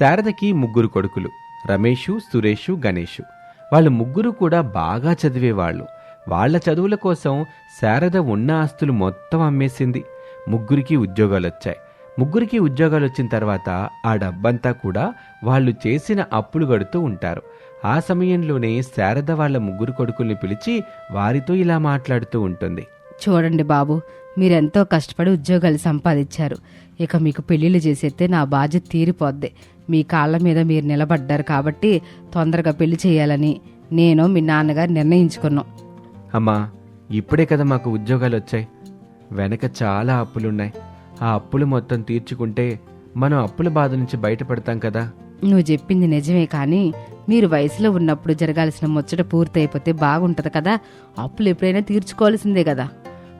శారదకి ముగ్గురు కొడుకులు రమేషు సురేషు గణేషు. వాళ్ళు ముగ్గురు కూడా బాగా చదివేవాళ్ళు. వాళ్ళ చదువుల కోసం శారద ఉన్న ఆస్తులు మొత్తం అమ్మేసింది. ముగ్గురికి ఉద్యోగాలు వచ్చాయి ముగ్గురికి ఉద్యోగాలు వచ్చిన తర్వాత ఆ డబ్బంతా కూడా వాళ్ళు చేసిన అప్పులు కడుతూ ఉంటారు. ఆ సమయంలోనే శారద వాళ్ళ ముగ్గురు కొడుకుల్ని పిలిచి వారితో ఇలా మాట్లాడుతూ ఉంటుంది. చూడండి బాబు మీరెంతో కష్టపడి ఉద్యోగాలు సంపాదించారు. ఇక మీకు పెళ్ళిళ్ళు చేసేస్తే నా బాధ్యత తీరిపోద్ది. మీ కాళ్ళ మీద మీరు నిలబడ్డారు కాబట్టి తొందరగా పెళ్ళి చేయాలని నేను మీ నాన్నగారు నిర్ణయించుకున్నాం. అమ్మా ఇప్పుడే కదా మాకు ఉద్యోగాలు వచ్చాయి. వెనక చాలా అప్పులున్నాయి. ఆ అప్పులు మొత్తం తీర్చుకుంటే మనం అప్పుల బాధ నుంచి బయటపడతాం కదా. నువ్వు చెప్పింది నిజమే కానీ మీరు వయసులో ఉన్నప్పుడు జరగాల్సిన ముచ్చట పూర్తయిపోతే బాగుంటది కదా. అప్పులు ఎప్పుడైనా తీర్చుకోవాల్సిందే కదా.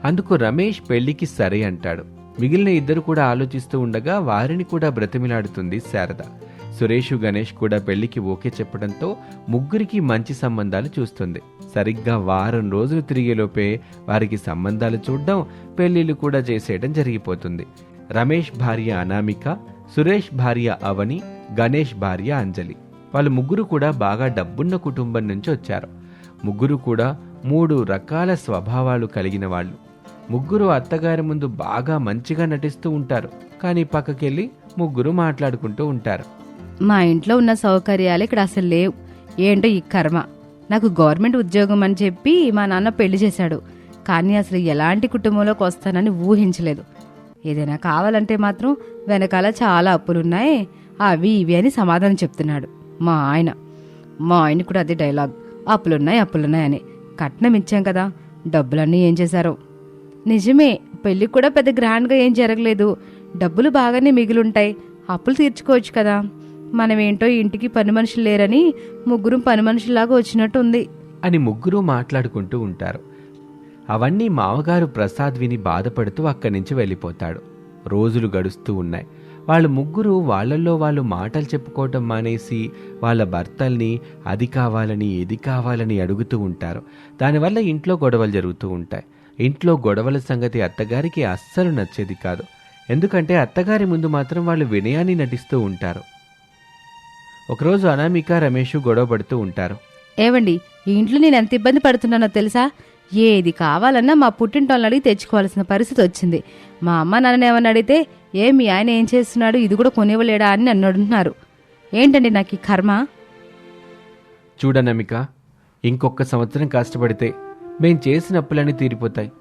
అందుకు రమేష్ పెళ్ళికి సరే అంటాడు. మిగిలిన ఇద్దరు కూడా ఆలోచిస్తూ ఉండగా వారిని కూడా బ్రతిమిలాడుతుంది శారద. సురేష్ గణేష్ కూడా పెళ్ళికి ఓకే చెప్పడంతో ముగ్గురికి మంచి సంబంధాలు చూస్తుంది. సరిగ్గా వారం రోజులు తిరిగేలోపే వారికి సంబంధాలు చూడడం పెళ్ళిళ్ళు కూడా చేసేయడం జరిగిపోతుంది. రమేష్ భార్య అనామిక సురేష్ భార్య అవని గణేష్ భార్య అంజలి. వాళ్ళు ముగ్గురు కూడా బాగా డబ్బున్న కుటుంబం నుంచి వచ్చారు. ముగ్గురు కూడా మూడు రకాల స్వభావాలు కలిగిన వాళ్ళు. ముగ్గురు అత్తగారి ముందు బాగా మంచిగా నటిస్తూ ఉంటారు. కానీ పక్కకెళ్ళి ముగ్గురు మాట్లాడుకుంటూ ఉంటారు. మా ఇంట్లో ఉన్న సౌకర్యాలు ఇక్కడ అసలు లేవు. ఏంటో ఈ కర్మ. నాకు గవర్నమెంట్ ఉద్యోగం అని చెప్పి మా నాన్న పెళ్ళి చేశాడు. కానీ అసలు ఎలాంటి కుటుంబంలోకి వస్తానని ఊహించలేదు. ఏదైనా కావాలంటే మాత్రం వెనకాల చాలా అప్పులున్నాయి. అవి ఇవి అని సమాధానం చెప్తున్నాడు. మా ఆయన. మా ఆయన కూడా అదే డైలాగ్. అప్పులున్నాయి అప్పులున్నాయి అని. కట్నం ఇచ్చాం కదా డబ్బులన్నీ ఏం చేశారో? నిజమే పెళ్ళి కూడా పెద్ద గ్రాండ్గా ఏం జరగలేదు. డబ్బులు బాగానే మిగిలుంటాయి. అప్పులు తీర్చుకోవచ్చు కదా. మనమేంటో ఇంటికి పని మనుషులు లేరని ముగ్గురు పని మనుషుల్లాగా వచ్చినట్టు ఉంది అని ముగ్గురు మాట్లాడుకుంటూ ఉంటారు. అవన్నీ మామగారు ప్రసాద్ విని బాధపడుతూ అక్కడి నుంచి వెళ్ళిపోతాడు. రోజులు గడుస్తూ ఉన్నాయి. వాళ్ళు ముగ్గురు వాళ్ళల్లో వాళ్ళు మాటలు చెప్పుకోవటం మానేసి వాళ్ళ భర్తల్ని అది కావాలని ఇది కావాలని అడుగుతూ ఉంటారు. దానివల్ల ఇంట్లో గొడవలు జరుగుతూ ఉంటాయి. ఇంట్లో గొడవల సంగతి అత్తగారికి అస్సలు నచ్చేది కాదు. ఎందుకంటే అత్తగారి ముందు మాత్రం వాళ్ళు వినయాన్ని నటిస్తూ ఉంటారు. ఒకరోజు అనామిక రమేష్ గొడవ పడుతూ ఉంటారు. ఏవండి ఈ ఇంట్లో నేను ఎంత ఇబ్బంది పడుతున్నానో తెలుసా? ఏది కావాలన్నా మా పుట్టింటోళ్ళని అడిగి తెచ్చుకోవాల్సిన పరిస్థితి వచ్చింది. మా అమ్మ నాన్న ఏమని అడిగితే ఏ మీ ఆయన ఏం చేస్తున్నాడు? ఇది కూడా కొనివ్వలేడా? అని నన్ను అడుగుతున్నారు. ఏంటండి నాకు ఈ కర్మ? చూడనమిక ఇంకొక సంవత్సరం కష్టపడితే మేం చేసిన అప్పులన్నీ తీరిపోతాయి.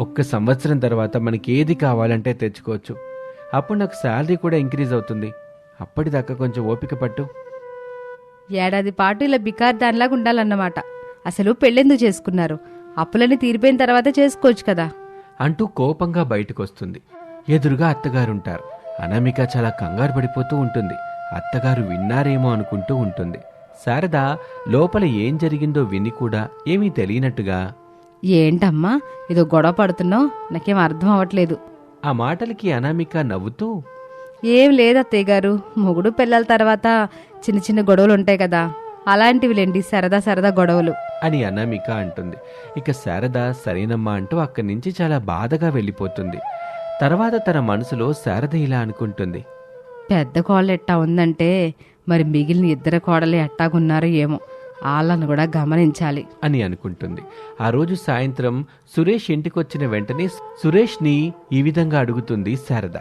ఒక్క సంవత్సరం తర్వాత మనకి ఏది కావాలంటే తెచ్చుకోవచ్చు. అప్పుడు నాకు శాలరీ కూడా ఇంక్రీజ్ అవుతుంది. అప్పటిదాకా కొంచెం ఓపిక పట్టు. ఏడాది పాటు ఇలా బికార్ దానిలాగా ఉండాలన్నమాట. అసలు పెళ్ళెందుకు చేసుకున్నారు? అప్పులన్నీ తీరిపోయిన తర్వాత చేసుకోవచ్చు కదా. అంటూ కోపంగా బయటకొస్తుంది. ఎదురుగా అత్తగారుంటారు. అనామిక చాలా కంగారు పడిపోతూ ఉంటుంది. అత్తగారు విన్నారేమో అనుకుంటూ ఉంటుంది. శారద లోపల ఏం జరిగిందో విని కూడా ఏమీ తెలియనట్టుగా ఏంటమ్మా ఏదో గొడవ పడుతున్నావు? నాకేం అర్థం అవ్వట్లేదు. ఆ మాటలకి అనామిక నవ్వుతూ ఏం లేదు అత్తయ్య గారు మొగుడు పిల్లల తర్వాత చిన్న చిన్న గొడవలు ఉంటాయి కదా అలాంటివిలేండి సరదా సరదా గొడవలు. అని అనామిక అంటుంది. ఇక శారద సరేనమ్మా అంటూ అక్కడి నుంచి చాలా బాధగా వెళ్ళిపోతుంది. తర్వాత తన మనసులో శారద ఇలా అనుకుంటుంది. పెద్ద కోళ్ళ ఎట్టా ఉందంటే మరి మిగిలిన ఇద్దరు కోడలు ఎట్టాగున్నారో ఏమో. వాళ్ళను కూడా గమనించాలి. అని అనుకుంటుంది. ఆ రోజు సాయంత్రం సురేష్ ఇంటికొచ్చిన వెంటనే సురేష్ని ఈ విధంగా అడుగుతుంది శారద.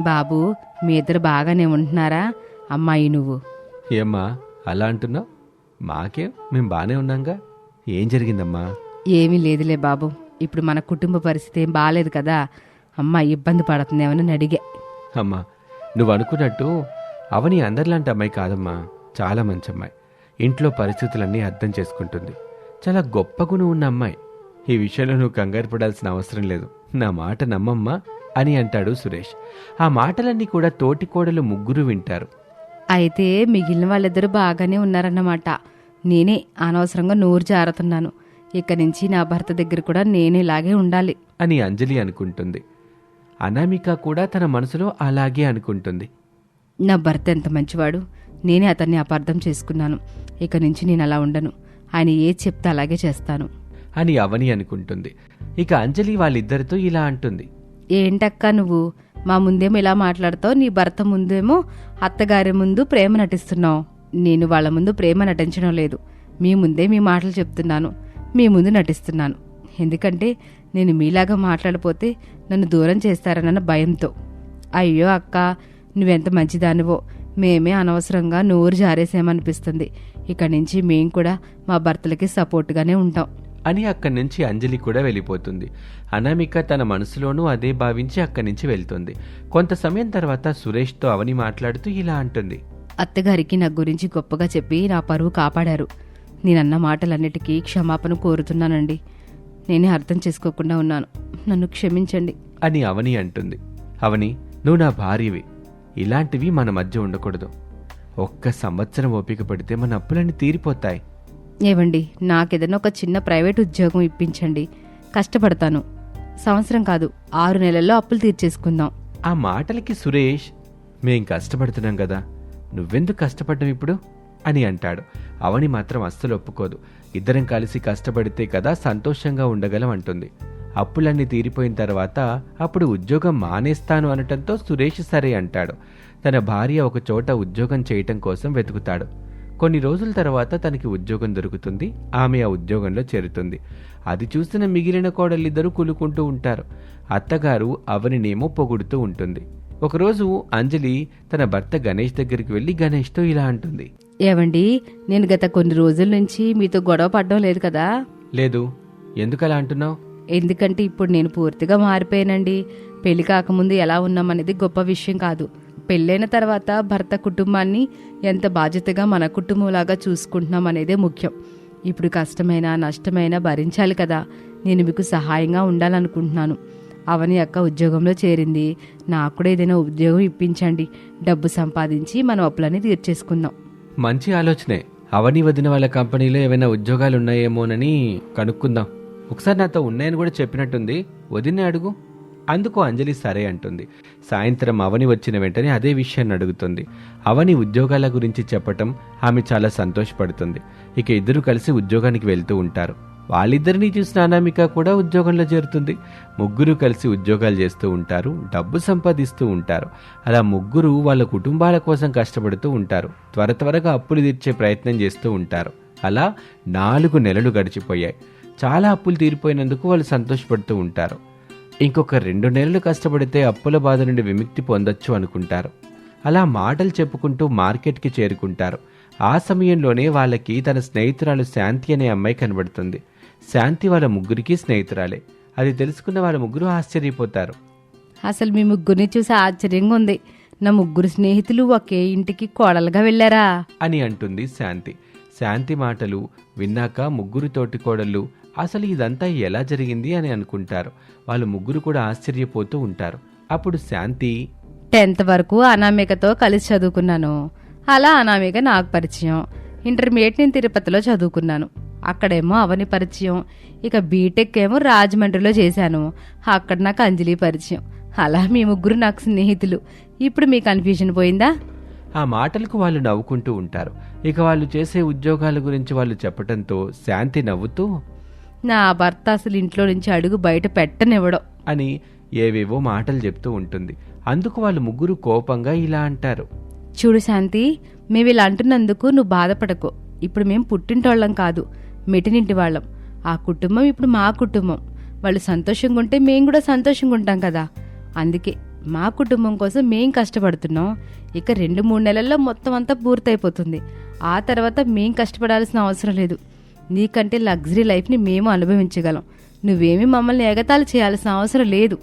బాబు మీ ఇద్దరు బాగానే ఉంటున్నారా? అమ్మాయి నువ్వు. ఏమ్మా అలా అంటున్నావు? మాకేం? మేం బానే ఉన్నాంగా? ఏం జరిగిందమ్మా? ఏమీ లేదులే బాబు. ఇప్పుడు మన కుటుంబ పరిస్థితి ఏం బాగాలేదు కదా. అమ్మాయి ఇబ్బంది పడుతుందేమని అడిగే అమ్మా నువ్వు అనుకున్నట్టు అవని అందరిలాంటి అమ్మాయి కాదమ్మా. చాలా మంచి అమ్మాయి ఇంట్లో పరిస్థితులన్నీ అర్థం చేసుకుంటుంది. చాలా గొప్ప గుణం ఉన్న అమ్మాయి. ఈ విషయంలో నువ్వు కంగారు పడాల్సిన అవసరం లేదు. నా మాట నమ్మమ్మా అని అంటాడు సురేష్. ఆ మాటలన్నీ కూడా తోటికోడలు ముగ్గురు వింటారు. అయితే మిగిలిన వాళ్ళిద్దరూ బాగానే ఉన్నారన్నమాట. నేనే అనవసరంగా నూరు జారుతున్నాను. ఇక నుంచి నా భర్త దగ్గర కూడా నేను ఇలాగే ఉండాలి. అని అంజలి అనుకుంటుంది. అనామిక కూడా తన మనసులో అలాగే అనుకుంటుంది. నా భర్త ఎంత మంచివాడు. నేనే అతన్ని అపార్థం చేసుకున్నాను. ఇక నుంచి నేను అలా ఉండను. ఆయన ఏది చెప్తే అలాగే చేస్తాను. అని అవని అనుకుంటుంది. ఇక అంజలి వాళ్ళిద్దరితో ఇలా అంటుంది. ఏంటక్క నువ్వు? మా ముందేమో ఇలా మాట్లాడతావు నీ భర్త ముందేమో అత్తగారి ముందు ప్రేమ నటిస్తున్నావు. నేను వాళ్ళ ముందు ప్రేమ నటించడం లేదు. మీ ముందే మీ మాటలు చెప్తున్నాను. మీ ముందు నటిస్తున్నాను. ఎందుకంటే నేను మీలాగా మాట్లాడిపోతే నన్ను దూరం చేస్తారన్న భయంతో. అయ్యో అక్క నువ్వెంత మంచిదానివో. మేమే అనవసరంగా నోరు జారేసామనిపిస్తుంది. ఇక్కడి నుంచి మేం కూడా మా భర్తలకి సపోర్ట్గానే ఉంటాం. అని అక్కడి నుంచి అంజలి కూడా వెళ్ళిపోతుంది. అనామిక తన మనసులోనూ అదే భావించి అక్కడి నుంచి వెళ్తుంది. కొంత సమయం తర్వాత సురేష్తో అవని మాట్లాడుతూ ఇలా అంటుంది. అత్తగారికి నా గురించి గొప్పగా చెప్పి నా పరువు కాపాడారు. నేనన్న మాటలన్నిటికీ క్షమాపణ కోరుతున్నానండి. నేనే అర్థం చేసుకోకుండా ఉన్నాను. నన్ను క్షమించండి. అని అవని అంటుంది. అవని నువ్వు నా భార్యవి. ఇలాంటివి మన మధ్య ఉండకూడదు. ఒక్క సంవత్సరం ఓపిక పడితే మన అప్పులన్నీ తీరిపోతాయి. ఏవండి నాకేదైనా ఒక చిన్న ప్రైవేట్ ఉద్యోగం ఇప్పించండి. కష్టపడతాను. సంవత్సరం కాదు ఆరు నెలల్లో అప్పులు తీర్చేసుకుందాం. ఆ మాటలకి సురేష్ మేం కష్టపడుతున్నాం కదా. నువ్వెందుకు కష్టపడ్డం ఇప్పుడు? అని అంటాడు. అవని మాత్రం అస్సలు ఒప్పుకోదు. ఇద్దరం కలిసి కష్టపడితే కదా సంతోషంగా ఉండగలం అంటుంది. అప్పులన్నీ తీరిపోయిన తర్వాత అప్పుడు ఉద్యోగం మానేస్తాను అనటంతో సురేష్ సరే అంటాడు. తన భార్య ఒక చోట ఉద్యోగం చేయటం కోసం వెతుకుతాడు. కొన్ని రోజుల తర్వాత తనకి ఉద్యోగం దొరుకుతుంది. ఆమె ఆ ఉద్యోగంలో చేరుతుంది. అది చూసిన మిగిలిన కోడలిద్దరూ కులుకుంటూ ఉంటారు. అత్తగారు అవనినేమో పొగుడుతూ ఉంటుంది. ఒకరోజు అంజలి తన భర్త గణేష్ దగ్గరికి వెళ్ళి గణేష్తో ఇలా అంటుంది. ఏవండి నేను గత కొన్ని రోజుల నుంచి మీతో గొడవ పడడం లేదు కదా? లేదు ఎందుకలా అంటున్నావు? ఎందుకంటే ఇప్పుడు నేను పూర్తిగా మారిపోయానండి. పెళ్ళి కాకముందు ఎలా ఉన్నామనేది గొప్ప విషయం కాదు. పెళ్ళైన తర్వాత భర్త కుటుంబాన్ని ఎంత బాధ్యతగా మన కుటుంబంలాగా చూసుకుంటున్నాం అనేదే ముఖ్యం. ఇప్పుడు కష్టమైనా నష్టమైనా భరించాలి కదా. నేను మీకు సహాయంగా ఉండాలనుకుంటున్నాను. అవని అక్క ఉద్యోగంలో చేరింది. నాకు కూడా ఏదైనా ఉద్యోగం ఇప్పించండి. డబ్బు సంపాదించి మనం అప్పులన్నీ తీర్చేసుకుందాం. మంచి ఆలోచనే. అవని వదిన వాళ్ళ కంపెనీలో ఏమైనా ఉద్యోగాలు ఉన్నాయేమోనని కనుక్కుందాం. ఒకసారి నాతో ఉన్నాయని కూడా చెప్పినట్టుంది. వదిన అడుగు. అందుకు అంజలి సరే అంటుంది. సాయంత్రం అవని వచ్చిన వెంటనే అదే విషయాన్ని అడుగుతుంది. అవని ఉద్యోగాల గురించి చెప్పటం ఆమె చాలా సంతోషపడుతుంది. ఇక ఇద్దరు కలిసి ఉద్యోగానికి వెళ్తూ ఉంటారు. వాళ్ళిద్దరినీ చూసిన అనామిక కూడా ఉద్యోగంలో చేరుతుంది. ముగ్గురు కలిసి ఉద్యోగాలు చేస్తూ ఉంటారు డబ్బు సంపాదిస్తూ ఉంటారు. అలా ముగ్గురు వాళ్ళ కుటుంబాల కోసం కష్టపడుతూ ఉంటారు. త్వర త్వరగా అప్పులు తీర్చే ప్రయత్నం చేస్తూ ఉంటారు. అలా నాలుగు నెలలు గడిచిపోయాయి. చాలా అప్పులు తీరిపోయినందుకు వాళ్ళు సంతోషపడుతూ ఉంటారు. ఇంకొక రెండు నెలలు కష్టపడితే అప్పుల బాధ నుండి విముక్తి పొందొచ్చు అనుకుంటారు. అలా మాటలు చెప్పుకుంటూ మార్కెట్కి చేరుకుంటారు. ఆ సమయంలోనే వాళ్ళకి తన స్నేహితురాలు శాంతి అనే అమ్మాయి కనబడుతుంది. శాంతి వాళ్ళ ముగ్గురికి స్నేహితురాలే. అది తెలుసుకున్న వాళ్ళ ముగ్గురు ఆశ్చర్యపోతారు. అసలు మీ ముగ్గురిని చూసి ఆశ్చర్యంగా ఉంది. నా ముగ్గురు స్నేహితులు ఒకే ఇంటికి కోడలుగా వెళ్ళారా? అని అంటుంది శాంతి. శాంతి మాటలు విన్నాక ముగ్గురు తోటి కోడళ్ళు అసలు ఇదంతా ఎలా జరిగింది అని అనుకుంటారు. వాళ్ళు ముగ్గురు కూడా ఆశ్చర్యపోతూ ఉంటారు. అప్పుడు శాంతి టెన్త్ వరకు అనామికతో కలిసి చదువుకున్నాను. అలా అనామిక నాకు పరిచయం. ఇంటర్మీడియట్ నేను తిరుపతిలో చదువుకున్నాను. అక్కడేమో అవని పరిచయం. ఇక బీటెక్ ఏమో రాజమండ్రిలో చేశాను. అక్కడ నాకు అంజలి పరిచయం. అలా మీ ముగ్గురు నాకు స్నేహితులు. ఇప్పుడు మీ కన్ఫ్యూజన్ పోయిందా? ఆ మాటలకు వాళ్ళు నవ్వుకుంటూ ఉంటారు. ఇక వాళ్ళు చేసే ఉద్యోగాల గురించి వాళ్ళు చెప్పటంతో శాంతి నవ్వుతూ నా భర్త అసలు ఇంట్లో నుంచి అడుగు బయట పెట్టనివ్వడం. అని ఏవేవో మాటలు చెప్తూ ఉంటుంది. అందుకు వాళ్ళు ముగ్గురు కోపంగా ఇలా అంటారు. చూడు శాంతి మేము ఇలా అంటున్నందుకు నువ్వు బాధపడకు. ఇప్పుడు మేము పుట్టింటోళ్ళం కాదు మెటినింటి వాళ్ళం. ఆ కుటుంబం ఇప్పుడు మా కుటుంబం. వాళ్ళు సంతోషంగా ఉంటే మేము కూడా సంతోషంగా ఉంటాం కదా. అందుకే మా కుటుంబం కోసం మేం కష్టపడుతున్నాం. ఇక రెండు మూడు నెలల్లో మొత్తం అంతా పూర్తయిపోతుంది. ఆ తర్వాత మేం కష్టపడాల్సిన అవసరం లేదు. నీకంటే లగ్జరీ లైఫ్ని మేము అనుభవించగలం. నువ్వేమీ మమ్మల్ని ఎగతాళి చేయాల్సిన అవసరం లేదు.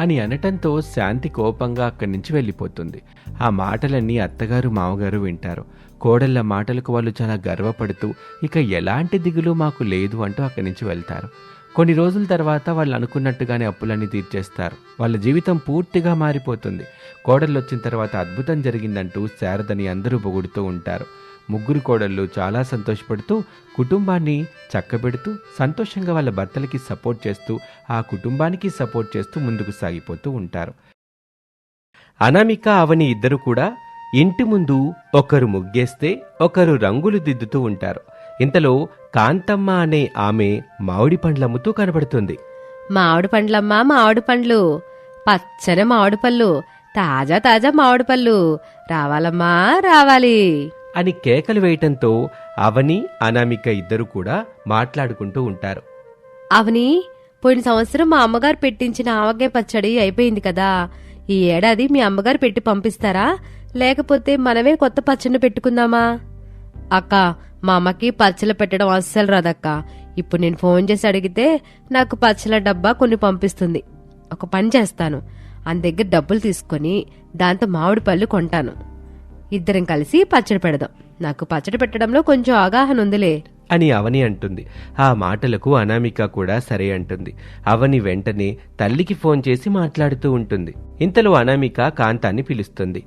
అని అనటంతో శాంతి కోపంగా అక్కడి నుంచి వెళ్ళిపోతుంది. ఆ మాటలన్నీ అత్తగారు మామగారు వింటారు. కోడళ్ళ మాటలకు వాళ్ళు చాలా గర్వపడుతూ ఇక ఎలాంటి దిగులు మాకు లేదు అంటూ అక్కడి నుంచి వెళ్తారు. కొన్ని రోజుల తర్వాత వాళ్ళు అనుకున్నట్టుగానే అప్పులన్నీ తీర్చేస్తారు. వాళ్ళ జీవితం పూర్తిగా మారిపోతుంది. కోడళ్ళు వచ్చిన తర్వాత అద్భుతం జరిగిందంటూ శారదని అందరూ పొగుడుతూ ఉంటారు. ముగ్గురు కోడళ్ళు చాలా సంతోషపడుతూ కుటుంబాన్ని చక్కబెడుతూ సంతోషంగా వాళ్ళ భర్తలకి సపోర్ట్ చేస్తూ ఆ కుటుంబానికి సపోర్ట్ చేస్తూ ముందుకు సాగిపోతూ ఉంటారు. అనామిక అవని ఇద్దరు కూడా ఇంటి ముందు ఒకరు ముగ్గేస్తే ఒకరు రంగులు దిద్దుతూ ఉంటారు. ఇంతలో కాంతమ్మ అనే ఆమె మామిడి పండ్లమ్ముతూ కనబడుతుంది. మామిడి పండ్లమ్మా మామిడి పండ్లు. పచ్చని మామిడి పళ్ళు. తాజా తాజా మామిడి పళ్ళు. రావాలమ్మా రావాలి. అని కేకలు వేయటంతో అవని అనామిక ఇద్దరు కూడా మాట్లాడుకుంటూ ఉంటారు. అవని పోయిన సంవత్సరం మా అమ్మగారు పెట్టించిన ఆవకాయ పచ్చడి అయిపోయింది కదా. ఈ ఏడాది మీ అమ్మగారు పెట్టి పంపిస్తారా? లేకపోతే మనమే కొత్త పచ్చడిని పెట్టుకుందామా? అక్క మా అమ్మకి పచ్చళ్ళు పెట్టడం అస్సలు రాదక్క. ఇప్పుడు నేను ఫోన్ చేసి అడిగితే నాకు పచ్చల డబ్బా కొన్ని పంపిస్తుంది. ఒక పని చేస్తాను. అని దగ్గర డబ్బులు తీసుకొని దాంతో మామిడి పళ్ళు కొంటాను. ఇద్దరం కలిసి పచ్చడి పెడదాం. నాకు పచ్చడి పెట్టడంలో కొంచెం అవగాహన ఉందిలే. అని అవని అంటుంది. ఆ మాటలకు అనామిక కూడా సరే అంటుంది. అవని వెంటనే తల్లికి ఫోన్ చేసి మాట్లాడుతూ ఉంటుంది. ఇంతలో అనామిక కాంతాన్ని పిలుస్తుంది.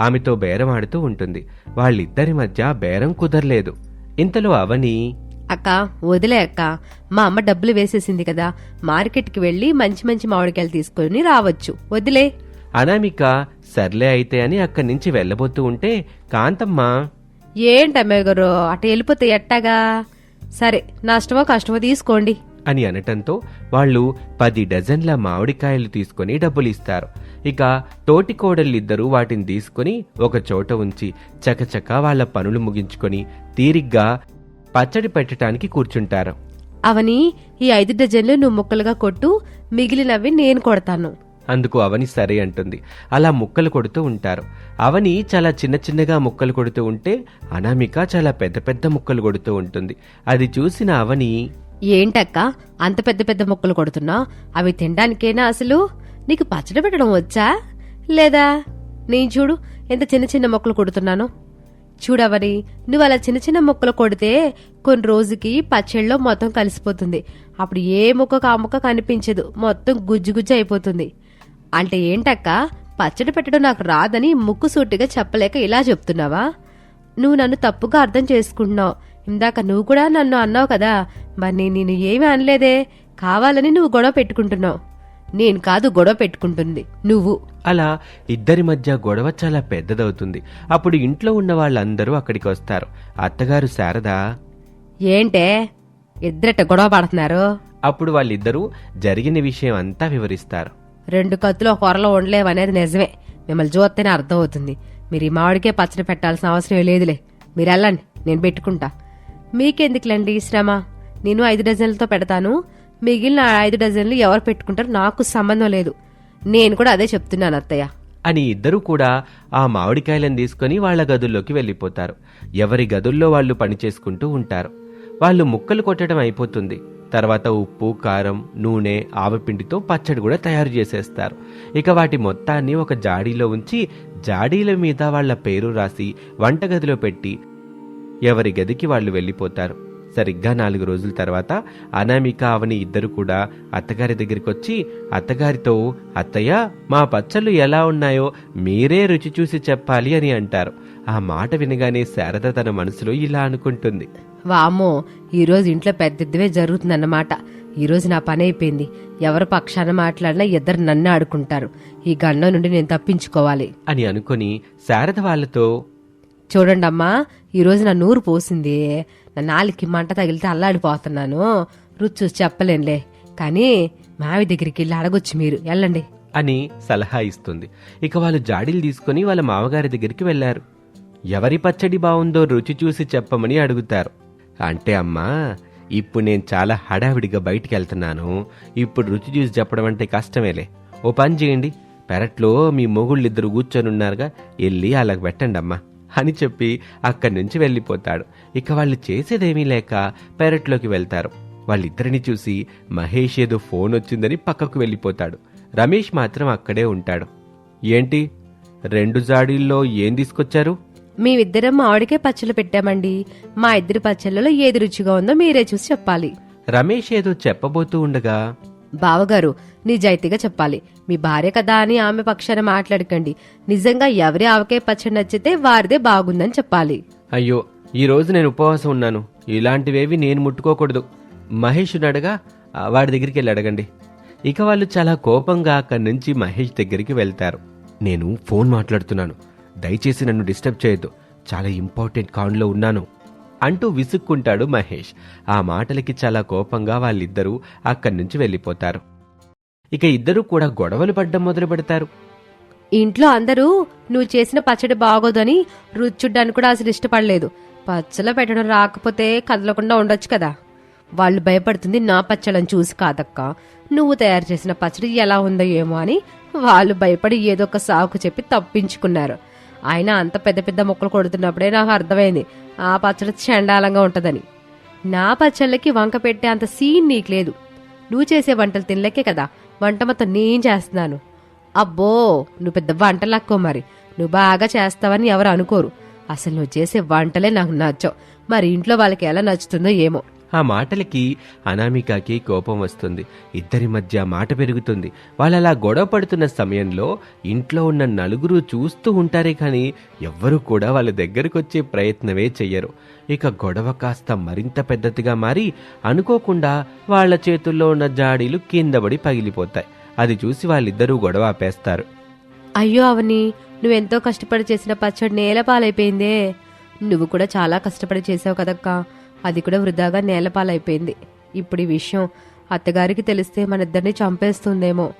ఆమెతో బేరం ఆడుతూ ఉంటుంది. వాళ్ళిద్దరి మధ్య బేరం కుదరలేదు. ఇంతలో అవని అక్క వదిలే అక్క. మా అమ్మ డబ్బులు వేసేసింది కదా. మార్కెట్కి వెళ్ళి మంచి మంచి మామిడికాయలు తీసుకొని రావచ్చు. వదిలే. అనామిక సర్లే అయితే అని అక్కడి నుంచి వెళ్ళబోతూ ఉంటే కాంతమ్మ ఏంటమ్మాయి గారు అటు వెళ్ళిపోతే ఎట్టాగా? సరే నష్టమో కష్టమో తీసుకోండి. అని అనటంతో వాళ్ళు పది డజన్ల మామిడికాయలు తీసుకొని డబ్బులు ఇస్తారు ఇక తోటి కోడళ్ళిద్దరూ వాటిని తీసుకొని ఒక చోట ఉంచి చకచక వాళ్ళ పనులు ముగించుకొని తీరిగ్గా పచ్చడి పెట్టడానికి కూర్చుంటారు. అవని ఈ ఐదు డజన్లు నువ్వు ముక్కలుగా కొట్టు మిగిలినవి నేను కొడతాను. అందుకు అవని సరే అంటుంది. అలా ముక్కలు కొడుతూ ఉంటారు. అవని చాలా చిన్న చిన్నగా ముక్కలు కొడుతూ ఉంటే అనామిక చాలా పెద్ద పెద్ద ముక్కలు కొడుతూ ఉంటుంది. అది చూసిన అవని ఏంటక్క? అంత పెద్ద పెద్ద ముక్కలు కొడుతున్నా? అవి తినడానికేనా అసలు? నీకు పచ్చడి పెట్టడం వచ్చా? లేదా? నేను చూడు ఎంత చిన్న చిన్న మొక్కలు కొడుతున్నాను. చూడవని నువ్వు అలా చిన్న చిన్న మొక్కలు కొడితే కొన్ని రోజుకి పచ్చళ్ళలో మొత్తం కలిసిపోతుంది. అప్పుడు ఏ ముక్కకు ఆ ముక్క కనిపించదు. మొత్తం గుజ్జు గుజ్జు అయిపోతుంది. అంటే ఏంటక్క? పచ్చడి పెట్టడం నాకు రాదని ముక్కు సూటిగా చెప్పలేక ఇలా చెప్తున్నావా? నువ్వు నన్ను తప్పుగా అర్థం చేసుకుంటున్నావు. ఇందాక నువ్వు కూడా నన్ను అన్నావు కదా మరి నేను ఏమీ అనలేదే? కావాలని నువ్వు గొడవ పెట్టుకుంటున్నావు. నేను కాదు గొడవ పెట్టుకుంటుంది నువ్వు. అలా ఇద్దరి మధ్య గొడవ చాలా పెద్దదవుతుంది. అప్పుడు ఇంట్లో ఉన్న వాళ్ళందరూ అక్కడికి వస్తారు. అత్తగారు శారద. ఏంటే? ఇద్దరట గొడవ పడుతున్నారు? అప్పుడు వాళ్ళిద్దరూ జరిగిన విషయం అంతా వివరిస్తారు. రెండు కత్తులు కొరలో ఉండలేవనేది నిజమే. మిమ్మల్ని చూస్తేనే అర్థమవుతుంది. మీరు ఈ మామిడికే పచ్చడి పెట్టాల్సిన అవసరం లేదులే. మీరు వెళ్ళండి నేను పెట్టుకుంటా. మీకెందుకులండి ఈ శ్రమ? నేను ఐదు డజన్లతో పెడతాను. మిగిలిన ఐదు డజన్లు ఎవరు పెట్టుకుంటారు నాకు సంబంధం లేదు. నేను కూడా అదే చెప్తున్నాను అత్తయ్య. అని ఇద్దరూ కూడా ఆ మామిడికాయలను తీసుకొని వాళ్ళ గదుల్లోకి వెళ్ళిపోతారు. ఎవరి గదుల్లో వాళ్ళు పని చేసుకుంటూ ఉంటారు. వాళ్ళు ముక్కలు కొట్టడం అయిపోతుంది. తర్వాత ఉప్పు కారం నూనె ఆవపిండితో పచ్చడి కూడా తయారు చేసేస్తారు. ఇక వాటి మొత్తాన్ని ఒక జాడీలో ఉంచి జాడీల మీద వాళ్ళ పేరు రాసి వంటగదిలో పెట్టి ఎవరి గదికి వాళ్ళు వెళ్ళిపోతారు. సరిగ్గా నాలుగు రోజుల తర్వాత అనామిక అవని ఇద్దరు కూడా అత్తగారి దగ్గరికి వచ్చి అత్తగారితో అత్తయ్య మా పచ్చళ్ళు ఎలా ఉన్నాయో మీరే రుచి చూసి చెప్పాలి అని అంటారు. ఆ మాట వినగానే శారద తన మనసులో ఇలా అనుకుంటుంది. వామ్మో ఈరోజు ఇంట్లో పెద్దదివే జరుగుతుందన్నమాట. ఈరోజు నా పని అయిపోయింది. ఎవరి పక్షాన మాట్లాడినా ఇద్దరు నన్ను ఆడుకుంటారు. ఈ గండం నుండి నేను తప్పించుకోవాలి అని అనుకొని శారద వాళ్ళతో చూడండి అమ్మా ఈరోజు నా నూరు పోసింది. నా నాలుగుకి మంట తగిలితే అల్లాడిపోతున్నాను. రుచి చూసి చెప్పలేనులే. కానీ మావి దగ్గరికి వెళ్ళి అడగొచ్చు మీరు. వెళ్ళండి. అని సలహా ఇస్తుంది. ఇక వాళ్ళు జాడీలు తీసుకొని వాళ్ళ మామగారి దగ్గరికి వెళ్ళారు ఎవరి పచ్చడి బాగుందో రుచి చూసి చెప్పమని అడుగుతారు. అంటే అమ్మా ఇప్పుడు నేను చాలా హడావిడిగా బయటికి వెళ్తున్నాను. ఇప్పుడు రుచి చూసి చెప్పడం అంటే కష్టమేలే. ఓ పని చేయండి. పెరట్లో మీ మొగుళ్ళిద్దరు కూర్చొని ఉన్నారుగా వెళ్ళి అలాగ పెట్టండి అమ్మా అని చెప్పి అక్కడి నుంచి వెళ్ళిపోతాడు. ఇక వాళ్ళు చేసేదేమీ లేక పెరట్లోకి వెళ్తారు. వాళ్ళిద్దరిని చూసి మహేష్ ఏదో ఫోన్ వచ్చిందని పక్కకు వెళ్ళిపోతాడు. రమేష్ మాత్రం అక్కడే ఉంటాడు. ఏంటి? రెండు జాడీల్లో ఏం తీసుకొచ్చారు? మేమిద్దరం మామిడికే పచ్చళ్ళు పెట్టామండి. మా ఇద్దరి పచ్చళ్ళలో ఏది రుచిగా ఉందో మీరే చూసి చెప్పాలి. రమేష్ ఏదో చెప్పబోతూ ఉండగా బావగారు నిజాయితీగా చెప్పాలి. మీ భార్య కదా అని ఆమె పక్షాన మాట్లాడకండి. నిజంగా ఎవరి ఆవకాయ పచ్చడి నచ్చితే వారిదే బాగుందని చెప్పాలి. అయ్యో ఈ రోజు నేను ఉపవాసం ఉన్నాను. ఇలాంటివేవి నేను ముట్టుకోకూడదు. మహేష్ అడగా వాడి దగ్గరికి వెళ్ళి అడగండి. ఇక వాళ్ళు చాలా కోపంగా అక్కడి నుంచి మహేష్ దగ్గరికి వెళ్తారు. నేను ఫోన్ మాట్లాడుతున్నాను. దయచేసి నన్ను డిస్టర్బ్ చేయొద్దు. చాలా ఇంపార్టెంట్ కాన్లో ఉన్నాను. అంటూ విసుక్కుంటాడు మహేష్. ఆ మాటలకి చాలా కోపంగా వాళ్ళిద్దరూ అక్కడి నుంచి వెళ్ళిపోతారు. ఇక ఇద్దరూ కూడా గొడవలు పడ్డం మొదలు పెడతారు. ఇంట్లో అందరూ నువ్వు చేసిన పచ్చడి బాగోదని రుచి చూడ్డానికి కూడా అసలు ఇష్టపడలేదు. పచ్చలో పెట్టడం రాకపోతే కదలకుండా ఉండొచ్చు కదా. వాళ్ళు భయపడుతుంది నా పచ్చళ్ళని చూసి కాదక్క. నువ్వు తయారు చేసిన పచ్చడి ఎలా ఉందో ఏమో అని వాళ్ళు భయపడి ఏదో ఒక సాకు చెప్పి తప్పించుకున్నారు. ఆయన అంత పెద్ద పెద్ద మొక్కలు కొడుతున్నప్పుడే నాకు అర్థమైంది. ఆ పచ్చడి చండాలంగా ఉంటదని. నా పచ్చళ్ళకి వంక పెట్టే అంత సీన్ నీకు లేదు. నువ్వు చేసే వంటలు తినలేకే కదా. వంట మొత్తం నేను చేస్తున్నాను. అబ్బో నువ్వు పెద్ద వంటలక్కో మరి. నువ్వు బాగా చేస్తావని ఎవరు అనుకోరు. అసలు నువ్వు చేసే వంటలే నాకు నచ్చవు. మరి ఇంట్లో వాళ్ళకి ఎలా నచ్చుతుందో ఏమో. ఆ మాటలకి అనామికకి కోపం వస్తుంది. ఇద్దరి మధ్య మాట పెరుగుతుంది. వాళ్ళలా గొడవ పడుతున్న సమయంలో ఇంట్లో ఉన్న నలుగురు చూస్తూ ఉంటారే కానీ ఎవ్వరూ కూడా వాళ్ళ దగ్గరకు వచ్చే ప్రయత్నమే చెయ్యరు. ఇక గొడవ కాస్త మరింత పెద్దదిగా మారి అనుకోకుండా వాళ్ళ చేతుల్లో ఉన్న జాడీలు కిందపడి పగిలిపోతాయి. అది చూసి వాళ్ళిద్దరూ గొడవ ఆపేస్తారు. అయ్యో అవని నువ్వెంతో కష్టపడి చేసిన పచ్చడి నేల పాలైపోయిందే నువ్వు కూడా చాలా కష్టపడి చేసావు కదక్కా. అది కూడా వృధాగా నేల పాలైపోయింది ఇప్పుడు ఈ విషయం అత్తగారికి తెలిస్తే మన ఇద్దరిని చంపేస్తుందేమో.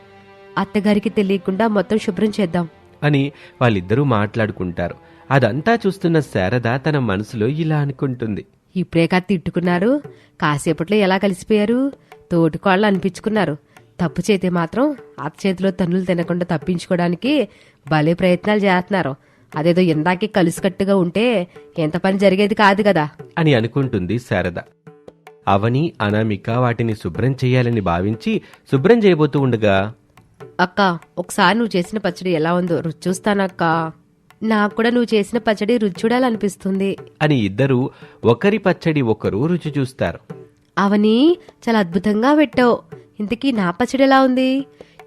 అత్తగారికి తెలియకుండా మొత్తం శుభ్రం చేద్దాం. అని వాళ్ళిద్దరూ మాట్లాడుకుంటారు. అదంతా చూస్తున్న శారద తన మనసులో ఇలా అనుకుంటుంది. ఇప్పుడే కాదు తిట్టుకున్నారు. కాసేపట్లో ఎలా కలిసిపోయారు? తోటికోళ్ళు అనిపించుకున్నారు. తప్పు చేతే మాత్రం అత్త చేతిలో తన్నులు తినకుండా తప్పించుకోవడానికి భలే ప్రయత్నాలు చేస్తున్నారు. అదేదో ఇందాకే కలిసికట్టుగా ఉంటే ఎంత పని జరిగేది కాదు కదా. అని అనుకుంటుంది శారద. అవని అనామిక వాటిని శుభ్రం చేయాలని భావించి శుభ్రం చేయబోతూ ఉండగా అక్క ఒకసారి నువ్వు చేసిన పచ్చడి ఎలా ఉందో రుచి చూస్తానక్క నాకు కూడా నువ్వు చేసిన పచ్చడి రుచి చూడాలనిపిస్తుంది. అని ఇద్దరూ ఒకరి పచ్చడి ఒకరు రుచి చూస్తారు. అవని చాలా అద్భుతంగా పెట్టావు. ఇంతకీ నా పచ్చడి ఎలా ఉంది?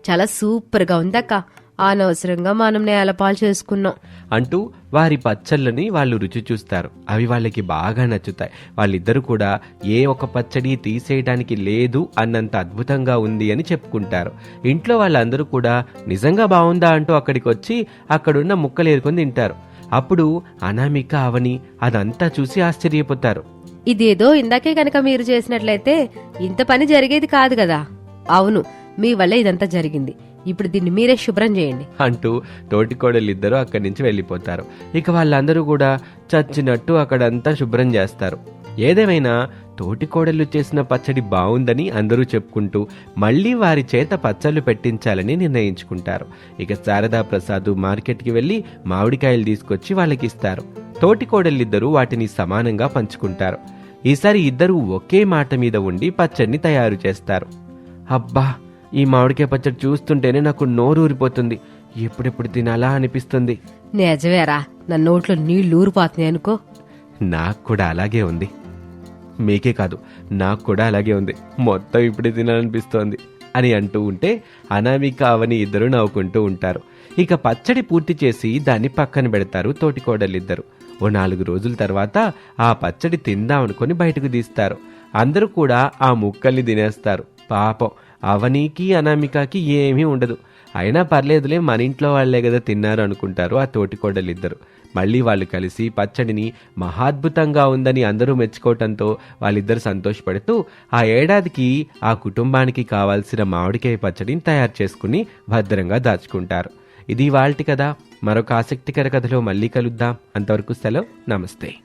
చాలా సూపర్గా ఉందక్క అనవసరంగా మనం నేలపాలు చేసుకున్నాం. అంటూ వారి పచ్చళ్ళని వాళ్ళు రుచి చూస్తారు. అవి వాళ్ళకి బాగా నచ్చుతాయి. వాళ్ళిద్దరూ కూడా ఏ ఒక పచ్చడి తీసేయడానికి లేదు అన్నంత అద్భుతంగా ఉంది అని చెప్పుకుంటారు. ఇంట్లో వాళ్ళందరూ కూడా నిజంగా బాగుందా అంటూ అక్కడికి వచ్చి అక్కడున్న ముక్కలు ఏరుకొని తింటారు. అప్పుడు అనామిక అవని అదంతా చూసి ఆశ్చర్యపోతారు. ఇదేదో ఇందాకే కనుక మీరు చేసినట్లయితే ఇంత పని జరిగేది కాదు కదా. అవును మీ వల్ల ఇదంతా జరిగింది. ఇప్పుడు దీన్ని మీరే శుభ్రం చేయండి. అంటూ తోటికోడలిద్దరూ అక్కడి నుంచి వెళ్ళిపోతారు. ఇక వాళ్ళందరూ కూడా చచ్చినట్టు అక్కడంతా శుభ్రం చేస్తారు. ఏదేమైనా తోటికోడలు చేసిన పచ్చడి బాగుందని అందరూ చెప్పుకుంటూ మళ్ళీ వారి చేత పచ్చళ్ళు పెట్టించాలని నిర్ణయించుకుంటారు. ఇక శారదా ప్రసాద్ మార్కెట్కి వెళ్ళి మామిడికాయలు తీసుకొచ్చి వాళ్ళకి ఇస్తారు తోటికోడలిద్దరూ వాటిని సమానంగా పంచుకుంటారు. ఈసారి ఇద్దరూ ఒకే మాట మీద ఉండి పచ్చడిని తయారు చేస్తారు. అబ్బా! ఈ మామిడికాయ పచ్చడి చూస్తుంటేనే నాకు నోరు ఊరిపోతుంది. ఎప్పుడెప్పుడు తినాలా అనిపిస్తుంది. నిజమేరా నా నోట్లో నీళ్ళు ఊరిపోతున్నాయి అనుకో. నాకు కూడా అలాగే ఉంది. మీకే కాదు నాకు కూడా అలాగే ఉంది. మొత్తం ఇప్పుడే తినాలనిపిస్తోంది అని అంటూ ఉంటే అనామిక అవని ఇద్దరు నవ్వుకుంటూ ఉంటారు. ఇక పచ్చడి పూర్తి చేసి దాన్ని పక్కన పెడతారు తోటికోడలిద్దరు ఓ నాలుగు రోజుల తర్వాత ఆ పచ్చడి తిందామనుకొని బయటకు తీస్తారు. అందరూ కూడా ఆ ముక్కల్ని తినేస్తారు. పాపం అవనీకి అనామికకి ఏమీ ఉండదు. అయినా పర్లేదులే మన ఇంట్లో వాళ్ళే కదా తిన్నారు అనుకుంటారు ఆ తోటికోడలిద్దరు. మళ్ళీ వాళ్ళు కలిసి పచ్చడిని మహాద్భుతంగా ఉందని అందరూ మెచ్చుకోవటంతో వాళ్ళిద్దరు సంతోషపడుతూ ఆ ఏడాదికి ఆ కుటుంబానికి కావాల్సిన మామిడికాయ పచ్చడిని తయారు చేసుకుని భద్రంగా దాచుకుంటారు. ఇది వాళ్ళటి కదా మరొక ఆసక్తికర కథలో మళ్ళీ కలుద్దాం. అంతవరకు సెలవు. నమస్తే.